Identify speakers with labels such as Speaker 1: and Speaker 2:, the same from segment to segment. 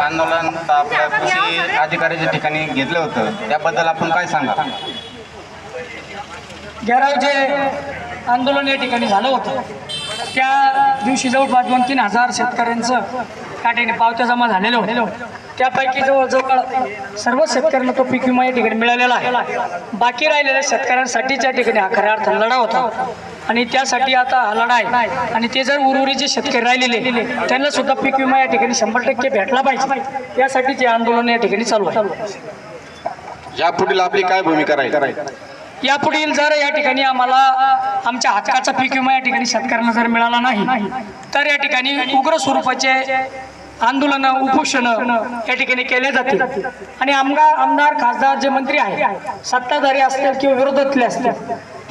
Speaker 1: आंदोलन आपल्या कृषी अधिकाऱ्याच्या ठिकाणी घेतलं होतं. त्याबद्दल आपण काय सांगा
Speaker 2: घेराव जे आंदोलन या ठिकाणी झालं होतं त्या दिवशी जवळपास दोन तीन हजार शेतकऱ्यांचं त्या ठिकाणी पावत्या जमा झालेल्या होत्या. त्यापैकी जवळजवळ सर्व शेतकऱ्यांना तो पीक विमा या ठिकाणी मिळालेला आहे. बाकी राहिलेल्या शेतकऱ्यांसाठीच्या ठिकाणी हा खऱ्या अर्थ लढा होता. आणि त्यासाठी आता हा लढा आहे आणि ते जर उर्वरित जे शेतकरी राहिलेले त्यांना सुद्धा पीक विमा या ठिकाणी शंभर टक्के भेटला पाहिजे. यासाठी जे आंदोलन या ठिकाणी चालू आहे.
Speaker 1: यापुढील आपली काय भूमिका राहील?
Speaker 2: यापुढील जर या ठिकाणी आम्हाला आमच्या हक्काचा पीक विमा या ठिकाणी शेतकऱ्यांना जर मिळाला नाही तर या ठिकाणी उग्र स्वरूपाचे आंदोलन उपोषण या ठिकाणी केले जातील. आणि आमदार आमदार खासदार जे मंत्री आहेत सत्ताधारी असतील किंवा विरोधातले असतील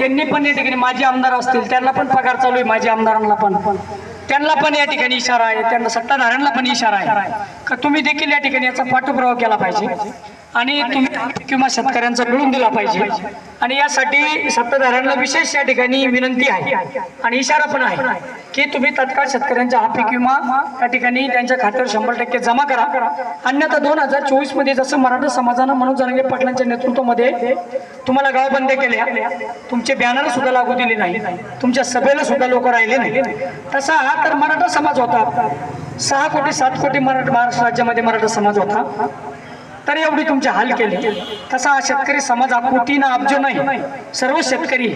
Speaker 2: त्यांनी पण या ठिकाणी माजी आमदार असतील त्यांना पण पगार चालू आहे माजी आमदारांना पण. त्यांना पण या ठिकाणी इशारा आहे त्यांना सत्ताधाऱ्यांना पण इशारा आहे. का तुम्ही देखील या ठिकाणी याचा पाठपुरावा केला पाहिजे? आणि तुम्ही किंवा शेतकऱ्यांचा मिळून दिला पाहिजे. आणि यासाठी सत्ताधाऱ्यांना विशेष या ठिकाणी विनंती आहे आणि इशारा पण आहे की तुम्ही तत्काळ शेतकऱ्यांच्या हा किंवा त्या या ठिकाणी त्यांच्या खात्यावर शंभर टक्के जमा करा. अन्यथा दोन हजार चोवीसमध्ये जसं मराठा समाजानं मनोज जरांगे पाटलांच्या नेतृत्वामध्ये तुम्हाला गावबंदी केल्या. तुमचे बॅनर सुद्धा लागू दिले नाही. तुमच्या सभेला सुद्धा लोक राहिले नाही. तसा हा तर मराठा समाज होता. सहा कोटी सात कोटी मराठा महाराष्ट्र राज्यामध्ये मराठा समाज होता. तर एवढी तुमचे हाल केले. तसा हा शेतकरी समाज हा कोटी ना अब्ज नाही. सर्व शेतकरी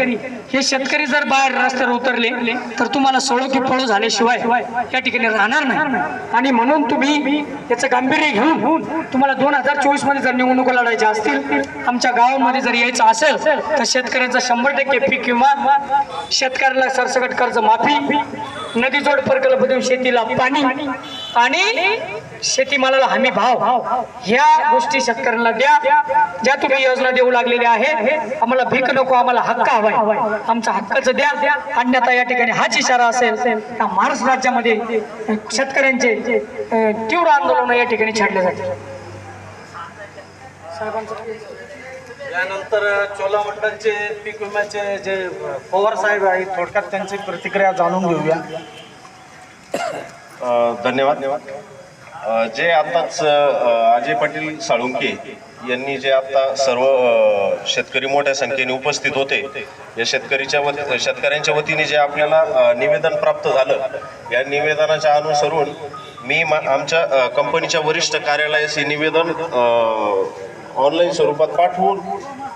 Speaker 2: हे शेतकरी जर बाहेर रस्त्यावर उतरले तर तुम्हाला सोळो की फळो झाल्याशिवाय या ठिकाणी राहणार नाही. आणि म्हणून तुम्ही याचं गांभीर्य घेऊन तुम्हाला दोन हजार चोवीसमध्ये जर निवडणुका लढायच्या असतील आमच्या गावामध्ये जर यायचं असेल तर शेतकऱ्यांचा शंभर टक्के पीक किंवा शेतकऱ्याला सरसकट कर्ज माफी नदीजोड प्रकल्प देऊन शेतीला पाणी आणि शेतीमालाला हमी भाव. ह्या गोष्टी शेतकऱ्यांना द्या. ज्या तुम्ही योजना देऊ लागलेल्या आहे आम्हाला भीक नको आम्हाला हक्क हवाय. आमचा हक्काचं द्या. अन्यथा या ठिकाणी हाच इशारा असेल त्या महाराष्ट्र राज्यामध्ये शेतकऱ्यांचे तीव्र आंदोलन या ठिकाणी छाडले जाते.
Speaker 3: यानंतर चोलामंडलचे पीक विम्याचे जे पवार साहेब आहेत थोडक्यात त्यांची प्रतिक्रिया जाणून घेऊया.
Speaker 4: धन्यवाद. जे आताच अजय पाटील साळुंके यांनी जे आता सर्व शेतकरी मोठ्या संख्येने उपस्थित होते या शेतकरीच्या वती शेतकऱ्यांच्या वतीने जे आपल्याला निवेदन प्राप्त झालं या निवेदनाच्या अनुसरून मी मा आमच्या कंपनीच्या वरिष्ठ कार्यालयास हे निवेदन ऑनलाईन स्वरूपात पाठवून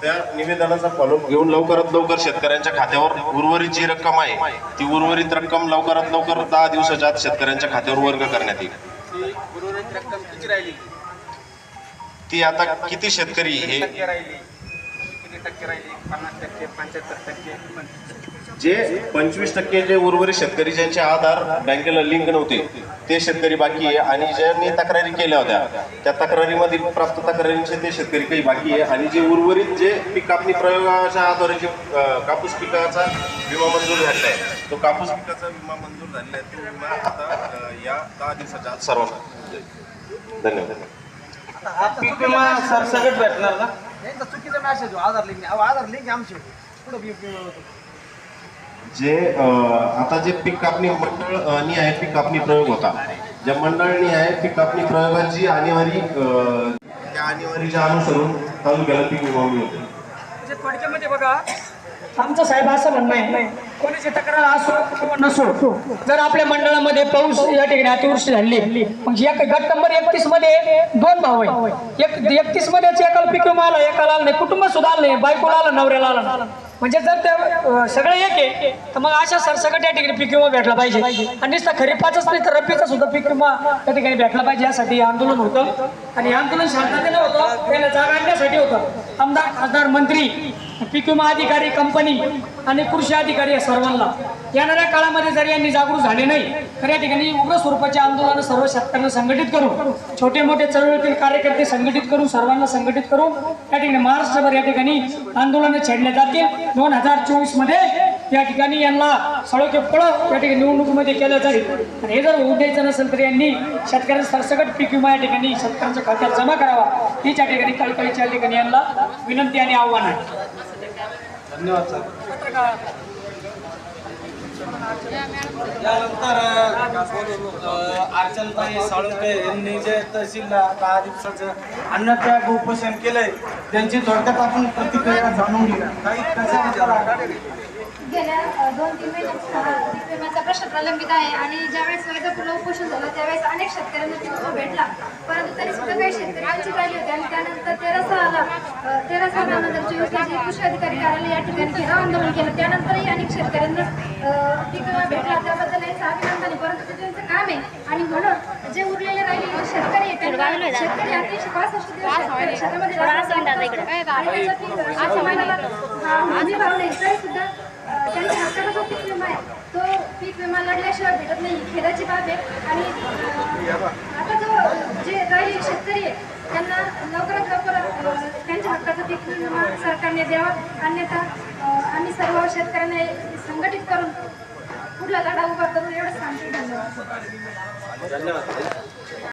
Speaker 4: त्या निवेदनाचा फॉलो घेऊन लवकरात लवकर शेतकऱ्यांच्या खात्यावर उर्वरित जी रक्कम आहे ती उर्वरित रक्कम लवकरात लवकर दहा दिवसाच्या आत शेतकऱ्यांच्या खात्यावर वर्ग करण्यात येईल.
Speaker 1: उर्वरित रक्कम किती राहिली
Speaker 4: ती आता किती शेतकरी हे
Speaker 1: राहिली
Speaker 4: जे पंचवीस टक्के जे उर्वरित शेतकरी ज्यांचे आधार बँकेला लिंक नव्हते ते शेतकरी बाकी आहे आणि ज्यांनी तक्रारी केल्या होत्या त्या तक्रारीमधील प्राप्त तक्रारींचे ते शेतकरी काही बाकी आहे आणि जे उर्वरित जे पीक कापणी प्रयोगाच्या आधारे जे कापूस पिकाचा विमा मंजूर झालेला आहे. तो कापूस पिकाचा विमा मंजूर झालेला आहे. तो विमा आता या दहा दिवसाच्या आत सर्वांना धन्यवाद.
Speaker 3: हा पीक विमा सरसकट भेटणार ना?
Speaker 5: चुकीचा message Aadhaar link Aadhaar link आमचे. पुढे
Speaker 4: जे आता जे पीक कापणी मंडळ अ, नी आहे पीक कापणी प्रयोग होता. ज्या मंडळाने आहे पीक कापणी प्रयोगाची आणीवारी त्या आणीवारीच्या अनुसरून तालुक्याला पीक विमा मिळतो
Speaker 2: म्हणजे थोडक्यामध्ये बघा आमचं साहेब असं म्हणणं आहे कोणाची तक्रार असो किंवा नसो जर आपल्या मंडळामध्ये पाऊस या ठिकाणी अतिवृष्टी झाली मग एक गट नंबर एकतीसमध्ये दोन भाऊ आहे. एक एकतीसमध्ये एकाला पीक विमा आला एकाला आला नाही कुटुंब सुद्धा आलं नाही बायकोला आलं नवऱ्याला आलं. म्हणजे जर त्या सगळं एक आहे तर मग अशा सरसकट या ठिकाणी पीक विमा भेटला पाहिजे. आणि नुसतं खरीपाचाच नाही तर रब्बीचा सुद्धा पीक विमा त्या ठिकाणी भेटला पाहिजे. यासाठी आंदोलन होतं. आणि आंदोलन शांततेनं होतं त्याला जागा आणण्यासाठी होतं. आमदार खासदार मंत्री पीक विमा अधिकारी कंपनी आणि कृषी अधिकारी या सर्वांना. येणाऱ्या काळामध्ये जर यांनी जागरूक झाले नाही तर या ठिकाणी उग्र स्वरूपाचे आंदोलन सर्व शेतकऱ्यांना संघटित करून छोटे मोठे चळवळीतील कार्यकर्ते संघटित करून सर्वांना संघटित करून या ठिकाणी महाराष्ट्रभर या ठिकाणी आंदोलनं छेडले जातील. दोन हजार चोवीसमध्ये या ठिकाणी यांना सळोखे पळ या ठिकाणी निवडणुकीमध्ये केलं जाईल. आणि हे जर होऊ द्यायचं नसेल तर यांनी शेतकऱ्यांचा सरसकट पीक विमा या ठिकाणी शेतकऱ्यांच्या खात्यात जमा करावा. हीच या ठिकाणी कळकळीच्या ठिकाणी यांना विनंती आणि आव्हान आहे.
Speaker 3: धन्यवाद सर. यानंतर अर्चनताई साळुंके यांनी जे तहसील दहा दिवसाचं अन्नत्याग उपोषण केलंय त्यांची थोडक्यात आपण प्रतिक्रिया जाणून घेऊया. काही कशा
Speaker 6: गेल्या दोन तीन महिन्यात पीक विम्याचा प्रश्न प्रलंबित आहे आणि ज्यावेळेस वैद्यकुलं उपोषण झालं त्यावेळेस अनेक शेतकऱ्यांना पीक विमा भेटला परंतु तरी सुद्धा काही शेतकरी वंचित राहिले होते आणि त्यानंतर तेरा सहाला अ, तेरा सहा दोन हजार चोवीस कृषी अधिकारी कार्यालय या ठिकाणी घेराव आंदोलन केलं. त्यानंतरही अनेक शेतकऱ्यांना पीक भेटला. त्याबद्दल याचं अभिनंदन. परंतु ते त्यांचं काम आहे. आणि म्हणून जे उरलेले राहिलेले शेतकरी आहेत शेतकरी अतिशय पासष्ट दिवस शेतामध्ये हा, भाव नाही तरी सुद्धा त्यांच्या हक्काचा जो पीक विमा आहे तो पीक विमा लढल्याशिवाय भेटत नाही. खेदाची बाब आहे. आणि आता जो जे राहिले शेतकरी आहे त्यांना लवकरात लवकर पीक विमा सरकारने द्यावा. अन्यथा आम्ही सर्व शेतकऱ्यांना संघटित करून पुढला लढा उभा करू एवढंच सांगतो. धन्यवाद.
Speaker 3: धन्यवाद.